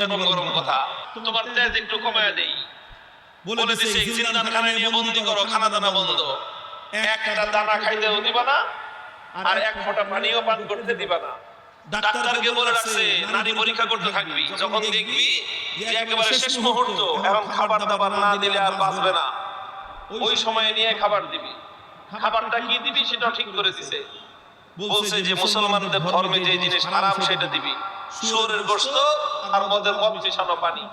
গরম গরম কথা। তোমার তেজ একটু কমায় দেই। বলে দিছে জিন্দান নিয়ে বন্দি করো খানা দানা বন্ধ। একটা দানা খাইতেও দিবা না আর এক ফোঁটা পানিও পান করতে দিবা না। ডাক্তারকে বলে রাখছে নারী পরীক্ষা করতে থাকবি যখন দেখবি যে একেবারে শেষ মুহূর্ত এখন খাবার দাবার না দিলে আর বাঁচবে না। ওই সময়ে নিয়ে খাবার দিবি। খাবারটা কি দিবি সেটা ঠিক করে দিছে। বলছে যে মুসলমানদের ধর্মে যে জিনিস হারাম সেটা দিবি। শুয়োরের গোশত আর মদের কম মিশানো পানি।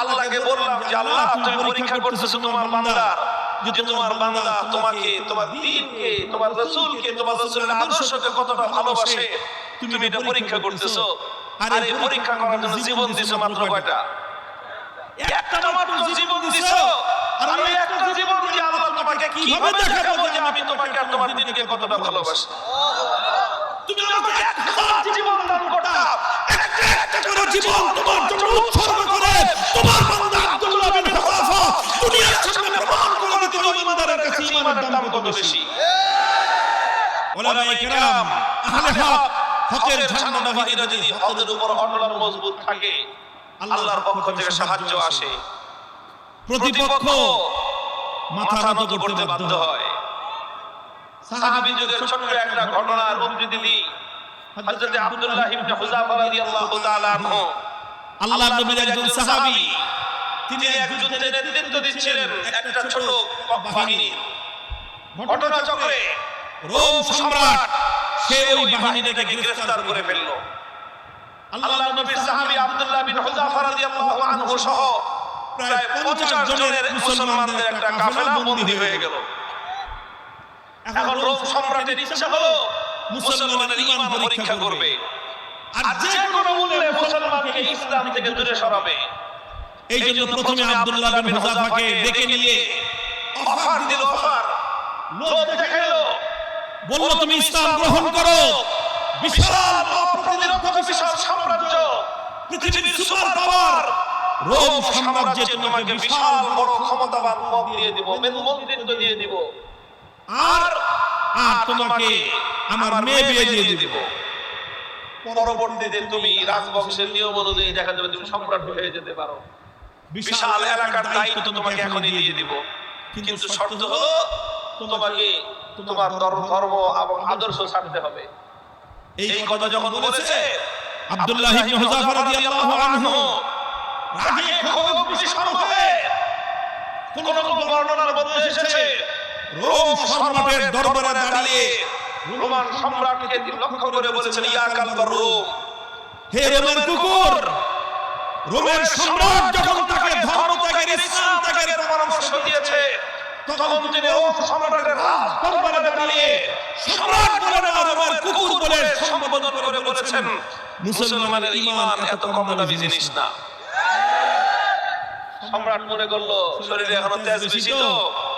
আল্লাহকে বললাম যে আল্লাহ তুমি পরীক্ষা করতেছো তোমার বান্দার যে তোমার বান্দা তোমাকে তোমার দ্বীনকে তোমার রাসূলকে তোমার রাসূলের আদর্শকে কতটা ভালোবাসে। তুমি এটা পরীক্ষা করতেছো। আর এই পরীক্ষা করার জন্য জীবন দিছো মাত্র কয়টা? একটা মাত্র জীবন দিছো। আর ওই একটা জীবন দিয়ে আল্লাহ তোমাকে কীভাবে দেখাবো যে আমি তোমাকে আর তোমার দিনকে কতটা ভালোবাসি তুমি আমাকে এক হাজার জীবন দান করতাম। জীবন তোমার জন্য উৎসর্গ করে তোমার বান্দা আব্দুল্লাহ বিন হুযাফা দুনিয়ার সামনে প্রমাণ করে তুমি ইমানদারের কাছে ইমানের দাম কত বেশি? ওলামায়ে কেরাম আহলে হক হকের ঝান্ডাবাহীরা যদি হকের উপর অটল মজবুত থাকে আল্লাহর পক্ষ থেকে সাহায্য আসে। প্রতিপক্ষ মাথা নত করতে বাধ্য হয়। সাহাবী যুগের ছোট্ট একটা ঘটনার উদ্ধৃতি দিই। হযরত আব্দুল্লাহ ইবনে হুযাফা রাদিয়াল্লাহু তাআলা আনহু আল্লাহর নবীর একজন সাহাবী তিনি এক যুদ্ধে নেতৃত্ব দিচ্ছিলেন একটা ছোট বাহিনী। ঘটনা চক্রে রোম সম্রাট সে ওই বাহিনীটাকে গ্রেফতার করে ফেলল। আল্লাহর নবীর সাহাবী আব্দুল্লাহ বিন হুযাফা রাদিয়াল্লাহু আনহু সহ প্রায় 50 জনের মুসলমানদের একটা কাফেলা বন্দী হয়ে গেল। এখন রোম সম্রাটের ইচ্ছা হলো মুসলমানের ঈমান পরীক্ষা করবে। আর যে কোনো মূল্যে মুসলমানকে ইসলাম থেকে দূরে সরাবে। এই জন্য প্রথমে আব্দুল্লাহ বিন হুযাফাকে ডেকে নিয়ে অফার দিল অফার। লোভ দেখাইলো। বলল তুমি ইসলাম গ্রহণ করো। বিশাল অপ্রতিরোধ বিশাল সাম্রাজ্য। পৃথিবীর সুপার পাওয়ার। রোম সাম্রাজ্যে তোমাকে বিশাল বড় ক্ষমতাবান পদ দিয়ে দিব মন্ত্রিত্ব দিয়ে দিব। আর আর তোমাকে আমার মেয়ে বিয়ে দিয়ে দিব। পরবর্তীতে তুমি রাজবংশের নিয়ম অনুযায়ী দেখা যাবে তুমি সম্রাট হয়ে যেতে পারো। বিশাল এলাকার দায়িত্ব তোমাকে এখনই দিয়ে দিব। কিন্তু শর্ত হলো তোমাকে তোমার ধর্ম এবং আদর্শ ছাড়তে হবে। এই কথা যখন বলেছে আব্দুল্লাহ ইবনে হুযাফা রাদিয়াল্লাহু আনহু রাগে ক্ষোভ বিশাল হয়ে কোন কোন বর্ণনার মধ্যে এসেছে রোম সম্রাটের দরবারে দাঁড়িয়ে রোমান সম্রাটকে লক্ষ্য করে বলেছেন ইয়া কালবার রোম হে রোমের কুকুর! রোমের সম্রাট যখন তাকে ধর্ম ত্যাগের ইসলাম ত্যাগের পরামর্শ দিয়েছে তখন তিনি রোম সম্রাটের রাজ দরবারে দাঁড়িয়ে সম্রাট বলে না রোমের কুকুর বলে সম্বোধন করে বলেছেন মুসলমানের ঈমান এত কম দামি জিনিস না। সম্রাট মনে করল শরীরে এখনও তেজ বেশি তো?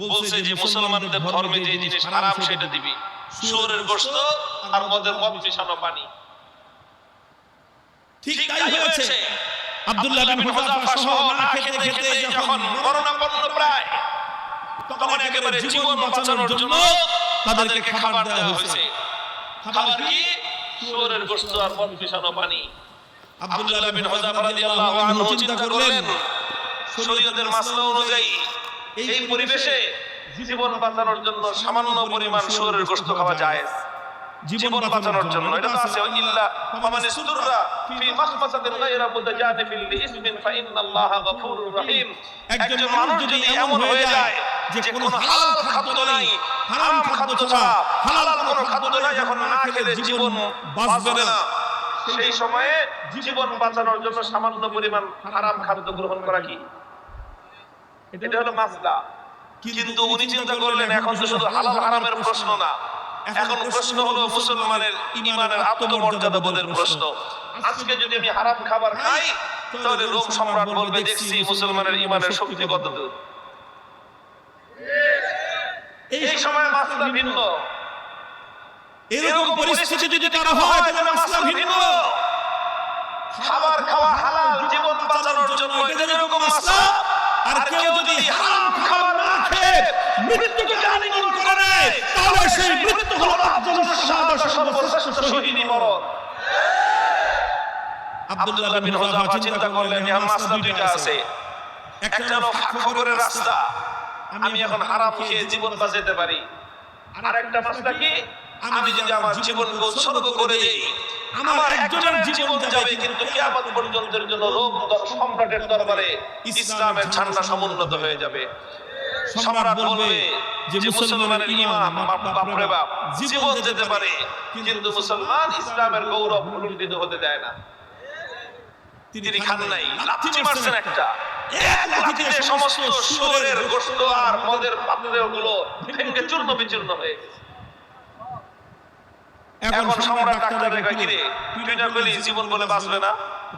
বলছে যে মুসলমানদের ধর্মে যে জিনিস হারাম সেটা দিবি। শুয়োরের গোশত আর মদের কম মিশানো পানি। ঠিক তাই হয়েছে। আব্দুল্লাহ বিন হুযাফা সহ না খেতে খেতে যখন মরণাপন্ন প্রায় তখন একেবারে জীবন বাঁচানোর জন্য তাদেরকে খাবার দেওয়া হয়েছে। খাবার কি গোশত আর মদ মিশানো পানি। আব্দুল্লাহ বিন হুযাফা রাদিয়াল্লাহু আনহু চিন্তা করলেন শরীয়তের মাসলা অনুযায়ী এই পরিবেশে জীবন বাঁচানোর জন্য সামান্য পরিমাণ শুয়োরের গোশত খাওয়া যায় জীবন বাঁচানোর জন্য এটা তো আছে ইল্লা ফামান ইসতুররা ফি মাখমাসাতিন গায়রা মুতাজানিফিল লিইসমিন ফাইন্নাল্লাহা গফুরুর রহিম। একজন মানুষ যদি এমন হয়ে যায় যে কোনো হালাল খাদ্য নাই হারাম খাদ্য ছাড়া হালাল কোনো খাদ্য নাই এখন না খেলে জীবন বাঁচবে না। সেই সময়ে জীবন বাঁচানোর জন্য সামান্য পরিমাণ হারাম খাদ্য গ্রহণ করা কি? এটা হলো মাসলা। কিন্তু উনি চিন্তা করলেন এখন তো শুধু হালাল হারামের প্রশ্ন না। এখন প্রশ্ন হলো মুসলমানের ইমানের আত্মমর্যাদা বোধের প্রশ্ন। আজকে যদি আমি হারাম খাবার খাই তাহলে রোম সম্রাট বলবে দেখছি মুসলমানের ইমানের শক্তি কত দূর এই সময় মাসলা ভিন্ন। এরকম পরিস্থিতি যদি তারা হয় তাহলে মাসলা ভিন্ন। খাবার খাওয়া হালাল জীবন বাঁচানোর জন্য এটা যেরকম মাসলা। আর কেউ যদি হারাম খাবার না খেয়ে মৃত্যুকে আলিঙ্গন করে নেয় তাহলে সেই মৃত্যু হলো জন্য শাহাদাত সর্বশ্রেষ্ঠ শহীদি। মরণ। আব্দুল্লাহ বিন হুযাফা চিন্তা করলেন যে আমার মাসলা দুইটা আছে। একটা হলো ফাঁকফোকরের রাস্তা। আমি এখন হারাম খেয়ে জীবন বাঁচাতে পারি। আর একটা মাসলা কি? আমি যদি আমার জীবনকে উৎসর্গ করে দেই আমার একজনের জীবন যাবে কিন্তু কিয়ামত পর্যন্তের জন্য রোম সম্রাটের দরবারে ইসলামের ঝান্ডা সমুন্নত হয়ে যাবে। সম্রাট বলবে যে মুসলমানের বাপ- বাপরে বাপ। জীবন যেতে পারে কিন্তু মুসলমান ইসলামের গৌরব লুণ্ঠিত হতে দেয় না। তিনি খান নাই লাথি মারছেন একটা। এক লাথিতে সমস্ত শুয়োরের গোশত আর মদের পাত্রগুলো ভেঙে চূর্ণ বিচূর্ণ হয়ে গেছে। এখন সম্রাট ডাক্তার কিরে তুই না বলি জীবন বলে বাঁচবে না।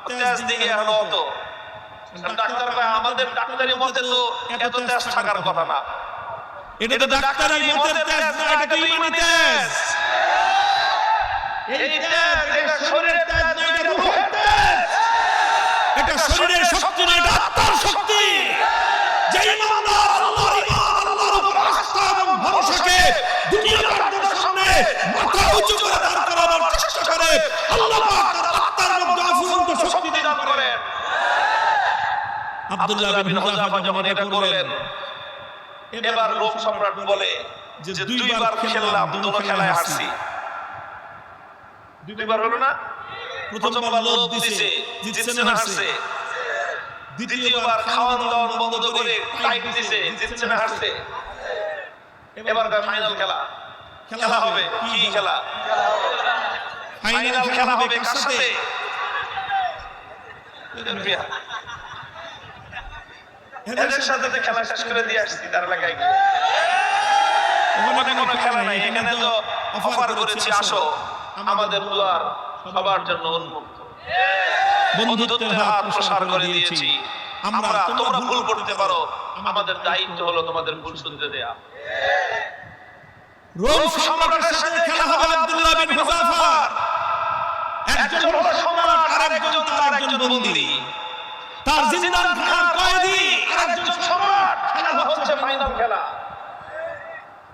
তেজ দিকে এখন অত। ডাক্তার কয় আমাদের ডাক্তারি মতে তো এত তেজ থাকার কথা না। এটা তো ডাক্তারি মতের তেজ না এটা তো ইমানি তেজ এই তেজ এটা শরীরের তেজ না এটা রূহের তেজ এটা শরীরের শক্তি না এটা আত্মার শক্তি। যে ইমানদার আল্লাহর ইমান আল্লাহর উপর আস্থা এবং ভরসাকে দুনিয়ার মাথা উঁচু করে দাঁড় করানোর চেষ্টা করে। আল্লাহ পাক তার আত্মার মধ্যে অফুরন্ত শক্তি দান করেন। আব্দুল্লাহ বিন হুযাফা যখন এটা করলেন এবার রোম সম্রাট বলে যে দুইবার খেললাম দুটো খেলায় হারছি। দুইবার হলো না? প্রথমবার লোভ দিছে জিতছে না হারছে। দ্বিতীয়বার খাওয়ান দাওয়ান বন্ধ করে টাইট দিছে জিতছে না হারছে। এবার ফাইনাল খেলা। খেলা হবে কি খেলা? ফাইনাল খেলা হবে কার সাথে? এদের সাথে তো খেলা শেষ করে দিয়ে আসছি তার এলাকায় গিয়ে। কোনো খেলা নাই। এখানে তো অফার করেছি আসো। আমাদের দুয়ার সবার জন্য উন্মুক্ত। বন্ধুত্বের হাত প্রসার করে দিয়েছি। আমরা তোমরা ভুল করতে পারো। আমাদের দায়িত্ব হলো তোমাদের ভুল শুনতে দেয়া। রোম সম্রাটের সাথে খেলা হবে আব্দুল্লাহ বিন হুযাফার একজন হলো সম্রাট আর একজন তার একজন বন্দী। তার জিন্দান খানার কয়েদি আর একজন সম্রাট খেলা হচ্ছে ফাইনাল খেলা।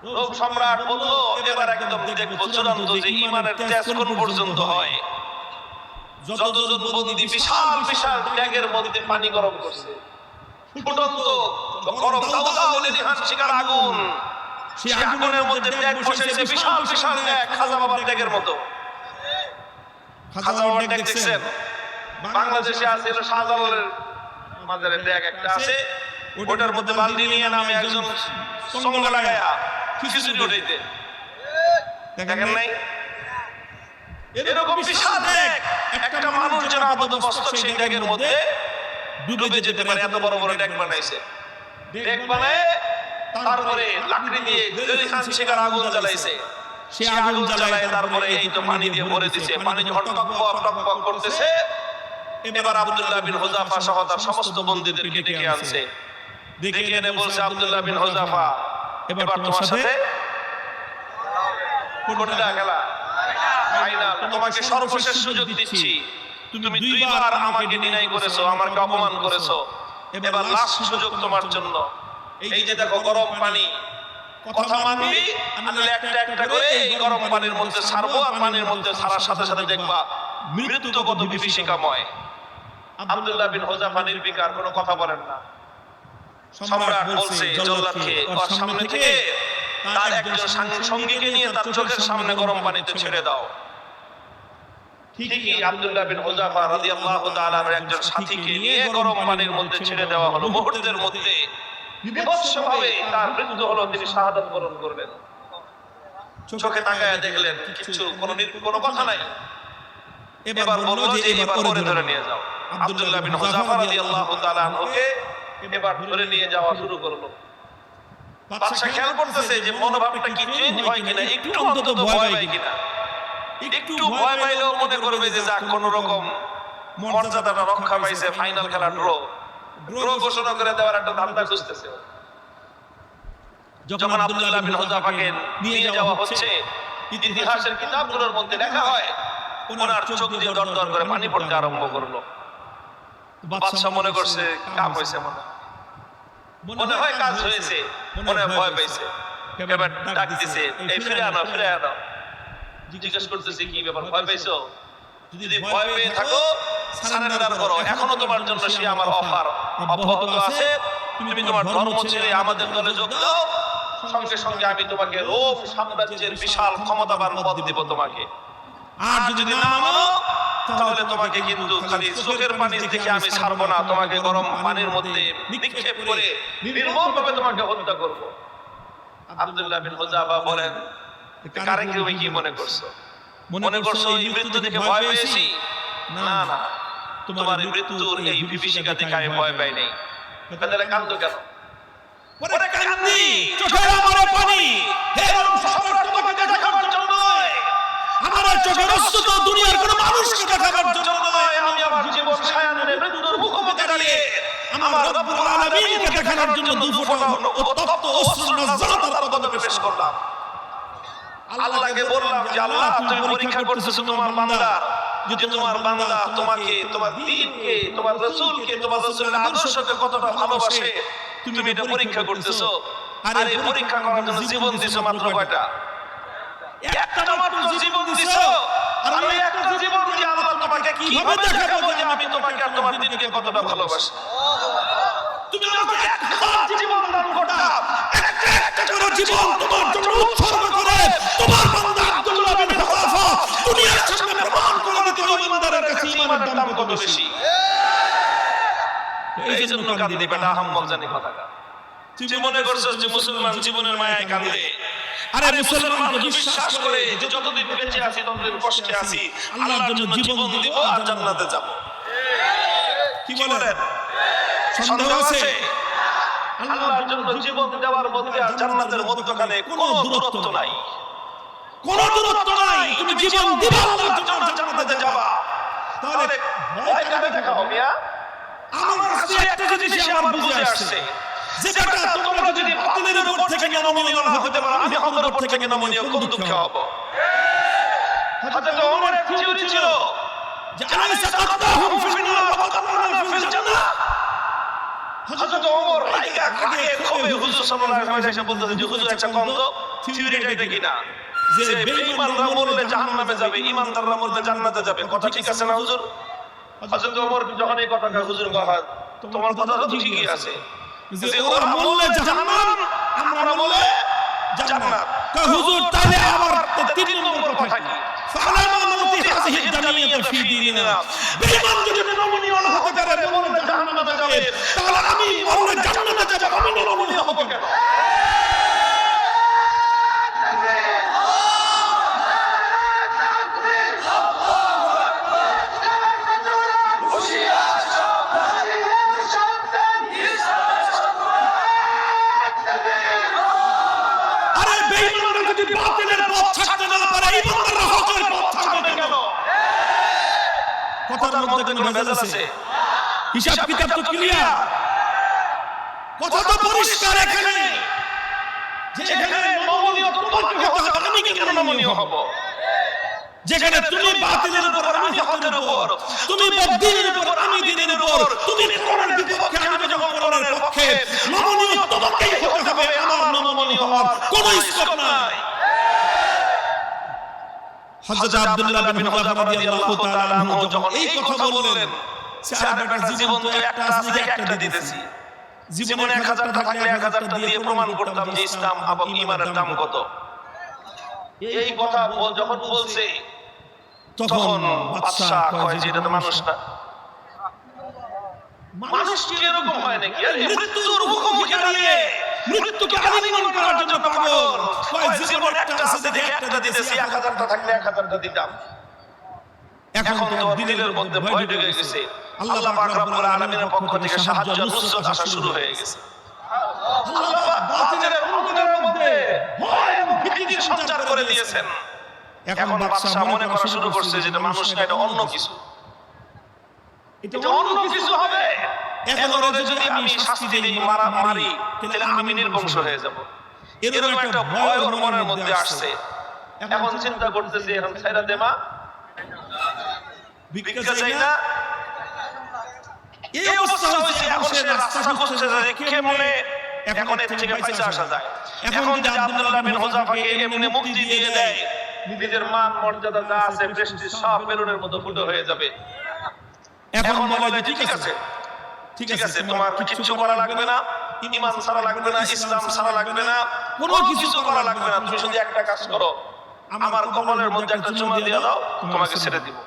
রোম সম্রাট বলল এবার একদম দেখব চূড়ান্ত যে ইমানের তেজ কোন পর্যন্ত হয়। যতজন বন্দি বিশাল বিশাল ট্যাগের মধ্যে পানি গরম করছে। ফুটন্ত গরম দাও দাও লেলিহান শিকার আগুন। সেই আগুনের মধ্যে ট্যাগ বসেছে বিশাল বিশাল ট্যাগ খাজা বাবার ট্যাগের মতো। খাজা বাবার ট্যাগ দেখছেন? বাংলাদেশে আছে হলো শাহজালালের মাজারের ট্যাগ একটা আছে। ওটার মধ্যে বালতি নিয়ে নামে একজন সঙ্গ লাগায়া খিচুড়ি উঠাইতে দেখেন নাই? এরকম বিশাল ট্যাগ একটা মানুষ যেন আপাত মস্তক সেই ট্যাগের মধ্যে ডুবে যেতে পারে এত বড় বড় ট্যাগ বানাইছে। ট্যাগ বানায় তারপরে লাকড়ি দিয়ে শিকার আগুন জ্বালাইছে। সে আগুন জ্বালায় তারপরে এই তো পানি দিয়ে ভরে দিছে পানি যখন করতেছে এবার আব্দুল্লাহ বিন হুজাফা সহ তার সমস্ত বন্দীদেরকে ডেকে আনছে? ডেকে এনে বলছে আব্দুল্লাহ বিন হুজাফা। এবার তোমার সাথে কোনটা খেলা? ফাইনাল। তোমাকে সর্বশেষ সুযোগ দিচ্ছি। তুমি দুইবার আমাকে ডিনাই করেছ আমাকে অপমান করেছ। এবার লাস্ট সুযোগ তোমার জন্য। এই যে দেখো গরম পানি কথা মানবি আমি একটা একটা করে এই গরম পানির মধ্যে ছাড়বো আর পানির মধ্যে ছাড়ার সাথে সাথে দেখবা মৃত্যু কত বিভীষিকাময়। আব্দুল্লাহ বিন হোজাফা নির্বিকার কোনো কথা বলেন না। সম্রাট বলছে জল্লাদকে ওর সামনে থেকে তার একজন সঙ্গীকে নিয়ে তার চোখের সামনে গরম পানিতে ছেড়ে দাও। ঠিকই আব্দুল্লাহ বিন হুজাফা রাদিয়াল্লাহু তাআলার একজন সাথীকে নিয়ে গরম পানির মধ্যে ছেড়ে দেওয়া হলো। মুহূর্তের মধ্যে বিভৎসভাবে তার মৃত্যু হলো তিনি শাহাদাত বরণ করলেন। চোখে তাকায় দেখলেন কিছু কোনো কোনো কথা নাই। এবার বলল যে এবার পরে ধরে নিয়ে যাও। আব্দুল্লাহ বিন হুজাফা রাদিয়াল্লাহু তাআলা আনহুকে এবার ধরে নিয়ে যাওয়া শুরু করল। বাদশা খেয়াল করতেছে যে মনোভাবটা কি চেঞ্জ হয় কিনা একটু অন্তত ভয় পায় কিনা। একটু ভয় পাইলেও মনে করবে যে যাক কোন রকম মর্যাদাটা রক্ষা পাইছে ফাইনাল খেলা ড্র ড্র ঘোষণা করে দেওয়ার একটা ধান্দা খুঁজতেছে। যখন আব্দুল্লাহ বিন হুযাফাকে নিয়ে যাওয়া হচ্ছে ইতিহাসের কিতাবগুলোর মধ্যে লেখা হয় ওনার চোখ দিয়ে দর দর করে পানি পড়তে আরম্ভ করল। বাদশা মনে করছে কাম হয়েছে মনে মনে হয় কাজ হয়েছে মনে হয় ভয় পাইছে এবার ডাক দিছে এই ফিরে আনো ফিরে আনো। জিজ্ঞেস করতেছে কি ব্যাপার ভয় পাইছো যদি ভয় পেয়ে থাকো সারেন্ডার করো এখনও তোমার জন্য সে আমার অফার অব্যাহত আছে। তুমি তোমার ধর্ম ছেড়ে আমাদের দলে যোগ দাও। সঙ্গে সঙ্গে আমি তোমাকে রোম সাম্রাজ্যের বিশাল ক্ষমতাবান পদ দিব তোমাকে। আর যদি না মানো তাহলে তোমাকে কিন্তু খালি চোখের পানি দেখে আমি ছাড়বো না। তোমাকে গরম পানির মধ্যে নিক্ষেপ করে নির্মম ভাবে তোমাকে হত্যা করব। আব্দুল্লাহ বিন হুজাফা বলেন কারে কি মনে করছ? মনে করছ এই মৃত্যু দেখে ভয় পেয়েছি? না। না। তোমার মৃত্যুর এই বিভীষিকা দেখে আমি ভয় পাই নাই। তাহলে কান্দো কেন? ওরে কান্দি চোখের আমারে পানি। হে তোমাকে দেখাবার জন্য নয়। আমার চোখের অশ্রু তো দুনিয়ার কোনো মানুষকে দেখাবার জন্য নয়। আমি আমার জীবন সায়ানে মৃত্যুর মুখোমুখি দাঁড়িয়ে আমার রব্বুল আলামিনকে দেখানোর জন্য দুফোঁটা উত্তপ্ত অশ্রু পেশ করলাম। আল্লাহকে বললাম যে আল্লাহ তুমি পরীক্ষা করতেছো তোমার বান্দার যদি তোমার বান্দা তোমাকে তোমার দিনকে তোমার রাসূলকে তোমার রাসূলের আদর্শকে কতটা ভালোবাসে তুমি এটা পরীক্ষা করতেছো। আর এই পরীক্ষা করার জন্য জীবন দিছো মাত্র কয়টা? একটা মাত্র জীবন দিছো। আর ওই একটা জীবন দিয়ে আল্লাহ তোমাকে কীভাবে দেখাবো যে আমি তোমাকে আর তোমার দিনকে কতটা ভালোবাসি? তুমি আমাকে এক এক জীবন দান করতাম একটা করে জীবন তোমার জন্য উৎসর্গ করে তোমার বান্দা আব্দুল্লাহ বিন হুযাফা দুনিয়ার সামনে প্রমাণ করে দিতে ওই বান্দার ইমানের দাম কত বেশি? এই জন্য কাঁদি বেটা আহম্মক জানি কথাটা তুই মনে করছিস যে মুসলমান জীবনের মায়ায় কাঁদে? আরে মুসলমান তো বিশ্বাস করে যে যতদিন বেঁচে আছি ততদিন কষ্টে আছি আল্লাহর জন্য জীবন দিব আর জান্নাতে। যাব। কি বলেন? সন্দেহ আছে? আল্লাহর জন্য জীবন দেওয়ার মধ্যে আর জান্নাতের মধ্যখানে কোনো দূরত্ব নাই। কোন দূরত্ব নাই। তুমি জীবন দিবা আল্লাহর জন্য জান্নাতে যাবা। তাহলে ভয় কাকে দেখাও মিয়া? আমার কাছে একটা জিনিস আমার বুঝে আসছে। যে বেটা তোমরা যদি বাতিলের উপর থেকে নমনীয় না হতে পারো? আমি হকের উপর থেকে নমনীয় কোন দুঃখ হব। হযরত ওমর এক থিওরি ছিল যে আলাইসা কাত্তাহুম ফিল নার ওয়া কাত্তাহুনা ফিল জান্নাহ হযরত ওমর রাইগা খাগে ক্ষোভে হুজুর সাল্লাল্লাহু আলাইহি ওয়াসাল্লাম এসে বলতেছে যে হুজুর একটা কন্ত থিওরিটা এটা কিনা যে বেঈমানরা মরলে জাহান্নামে যাবে ঈমানদাররা মরলে জান্নাতে যাবে। কথা ঠিক আছে না হুজুর? হযরত ওমর যখন এই কথাটা হুজুর কথা তোমার কথা তো ঠিকই আছে। যে ওরা মরলে জাহান্নাম আমরা মরলে জান্নাত। তা হুজুর তাহলে আবার তিন নম্বর কথা কি? ফালামা নতি হাযিহি দানিয়াত ফি দীনিনা বেঈমান যদি নমনীয় না হতে পারে মরলে জাহান্নামে যাবে। তাহলে আমি মরলে জান্নাতে যাব আমি নমনীয় হব কেন? বাতিলের পথ ছাড়তে না পারে ঈমানদাররা হকের পথ ছাড়বে কেন কথার মধ্যে কোনো ভেজাল আছে? হিসাব কিতাব তো ক্লিয়ার কথা তো পরিষ্কার এখানে। যে এখানে নমনীয় তোমাকে হতে হবে আমি কেন নমনীয় হব। যেখানে তুমি বাতিলের উপর আমি হকের উপর। তুমি বদ্দিনের উপর আমি দিনের উপর। তুমি কোরআনের বিপক্ষে আমি যখন কোরআনের পক্ষে। নমনীয় তোমাকেই হতে হবে আমার নমনীয় হওয়ার কোনো স্কোপ নাই। হযরত আব্দুল্লাহ বিন হুযাফা রাদিয়াল্লাহু তাআলা আনহু যখন এই কথা বললেন চার জীবন তো একটা আছে একটা দিতেছি। জীবনে এক হাজারটা থাকলে এক হাজারটা দিয়ে প্রমাণ করতাম যে ইসলাম এবং ইমানের দাম কত। এই কথা যখন বলছে তখন বাদশা কয় যে এটা তো মানুষ না। মানুষ কি এরকম হয় নাকি? মৃত্যুর মুখোমুখি দাঁড়িয়ে মৃত্যুকে আলিঙ্গন করার জন্য পাগল। কয় জীবন একটা আছে দেখে একটা দিতেছি এক হাজারটা থাকলে এক হাজারটা দিতাম। এখন তো দিলের মধ্যে ভয় ঢুকে গেছে। আল্লাহ পাক রব্বুল আলামিনের পক্ষ থেকে সাহায্য নুসরত আসা শুরু হয়ে গেছে। আল্লাহ পাক বাতিলের অন্তরের মধ্যে ভয় এবং ভীতির সঞ্চার করে দিয়েছেন। এখন বাদশা মনে করা শুরু করছে যে মানুষ না এটা অন্য কিছু। এটা অন্য কিছু হবে। এখন ওরা যদি আমি শাস্তি দিই মারা মারি তাহলে আমি নির্বংশ হয়ে যাব। এরকম একটা ভয় ওর মনের মধ্যে আসছে। এখন চিন্তা করতেছে এখন ছাইরা দেমা ভিক্ষা চাই না। এই অবস্থা হয়েছে এখন সে রাস্তা খুঁজতেছে যে কেমনে এখন এর থেকে পয়সা আসা যায়। এখন যদি আব্দুল্লাহ বিন হুজাফাকে এমনি মুক্তি দিয়ে দেয় নিজের মান মর্যাদা যা আছে সব বেলুনের মতো ফুটো হয়ে যাবে। এখন বলে ঠিক আছে। ঠিক আছে তোমার কিচ্ছু করা লাগবে না ইমান ছাড়া লাগবে না ইসলাম ছাড়া লাগবে না কোনো কিছু করা লাগবে না তুমি শুধু একটা কাজ করো আমার কপালের মধ্যে একটা চুমা দিয়ে দাও তোমাকে ছেড়ে দিব।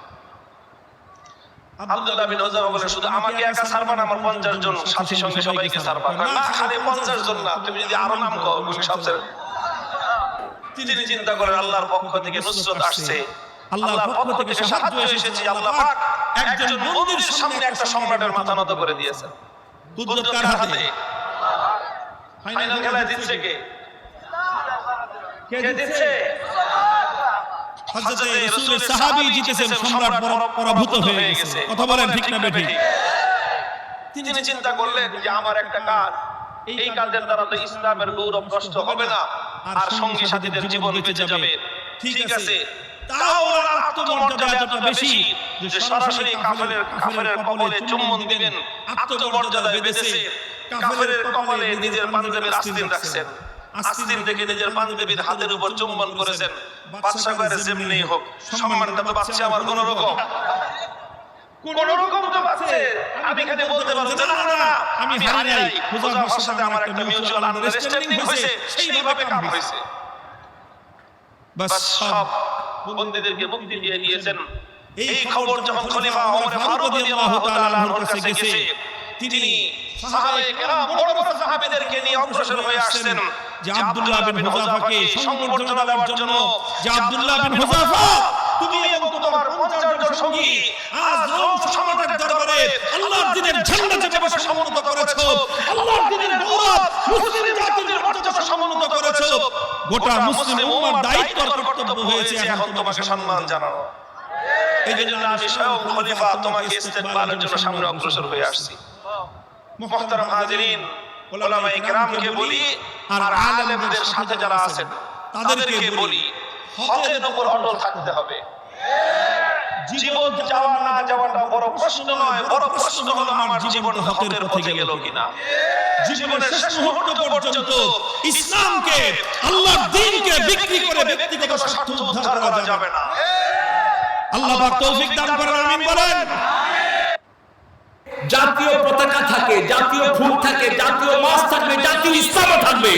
আব্দুল্লাহ বিন হুজাফা বলে শুধু আমাকে একা ছাড়বা না আমার 50 জন সাথী সঙ্গে সবাইকে ছাড়বা। না খালি 50 জন না তুমি যদি আরও নাম কও সব ছেড়ে তিনি চিন্তা করেন আল্লাহর পক্ষ থেকে নুসরত আসছে আল্লাহর পক্ষ থেকে সাহায্য এসেছে আল্লাহ পাক। একজন বন্দির সামনে একটা সম্রাটের মাথা নত করে দিয়েছেন কুদরত কার হাতে? ফাইনাল খেলায় জিতছে কে? কে? জিতছে হযরত রাসূলের সাহাবী জিতেছেন সম্রাট পরাভূত হয়ে গেছে। কথা বলেন ঠিক না বেঠিক। তিনি চিন্তা করলেন যে আমার একটা কাজ। এই কাজের দ্বারা তো ইসলামের গৌরব নষ্ট হবে না। আর সঙ্গী সাথীদের জীবন বেঁচে যাবে। ঠিক আছে। তাও ওর বেশি যে সরাসরি কাফেরের কাফেরের কপালে চুম্বন দিবেন আত্মমর্যাদা বেঁধেছে কাফেরের কপালে নিজের পাঞ্জাবির আস্তিন রাখছেন। আস্তিন থেকে নিজের পাঞ্জাবির হাতের উপর চুম্বন করেছেন। বাদশা করে যেমনি হোক সম্মানটা তো পাচ্ছে আমার কোন রকম কোন রকম তো পাচ্ছে আমি বলতে পারব না আমি হারি নাই। সাথে আমার একটা মিউচুয়াল আন্ডারস্ট্যান্ডিং হয়েছে সেইভাবে কাম হয়েছে বাস সব বন্দীদেরকে মুক্তি দিয়ে দিয়েছেন এই খবর যখন খলিফা ওমর ফারুক রাদিয়াল্লাহু কাছে গেছে। তিনি সাহাবায়ে কেরাম বড় বড় সাহাবীদেরকে নিয়ে অগ্রসর হয়ে আসছেন। যে আব্দুল্লাহ বিন হুযাফাকে সংবর্ধনা দেওয়ার জন্য যে আব্দুল্লাহ বিন হুযাফা তুমি এবং তোমার 50 জন সঙ্গী আজ রোম সম্রাটের দরবারে আল্লাহর সমুন্নত করেছ। আল্লাহর দিনের গৌরব মুসলিম জাতির মর্যাদা সমুন্নত করেছ। গোটা মুসলিম উম্মার দায়িত্ব কর্তব্য হয়েছে এখন তোমাকে সম্মান জানানো এই জন্য আমি স্বয়ং খলিফা তোমাকে ইস্তেকবালের জন্য সামনে অগ্রসর হয়ে আসছি। মুহতারাম হাজিরিন, ওলামায়ে কেরামকে বলি আর আলেমদের সাথে যারা আছেন, তাদেরকে বলি, হকের উপর অটল থাকতে হবে। জীবন যাওয়া না যাওয়াটা বড় প্রশ্ন নয়, বড় প্রশ্ন হলো আমার জীবন হকের পথে গেল কিনা। জীবনের শেষ মুহূর্ত পর্যন্ত ইসলামকে, আল্লাহর দ্বীনকে বিক্রি করে ব্যক্তিগত স্বার্থ উদ্ধার করা যাবে না। আল্লাহ পাক তৌফিক দান করেন আমিন বলেন। জাতীয় পতাকা থাকে জাতীয় ফুল থাকে জাতীয় মাছ থাকবে জাতীয় ইসলামও থাকবে।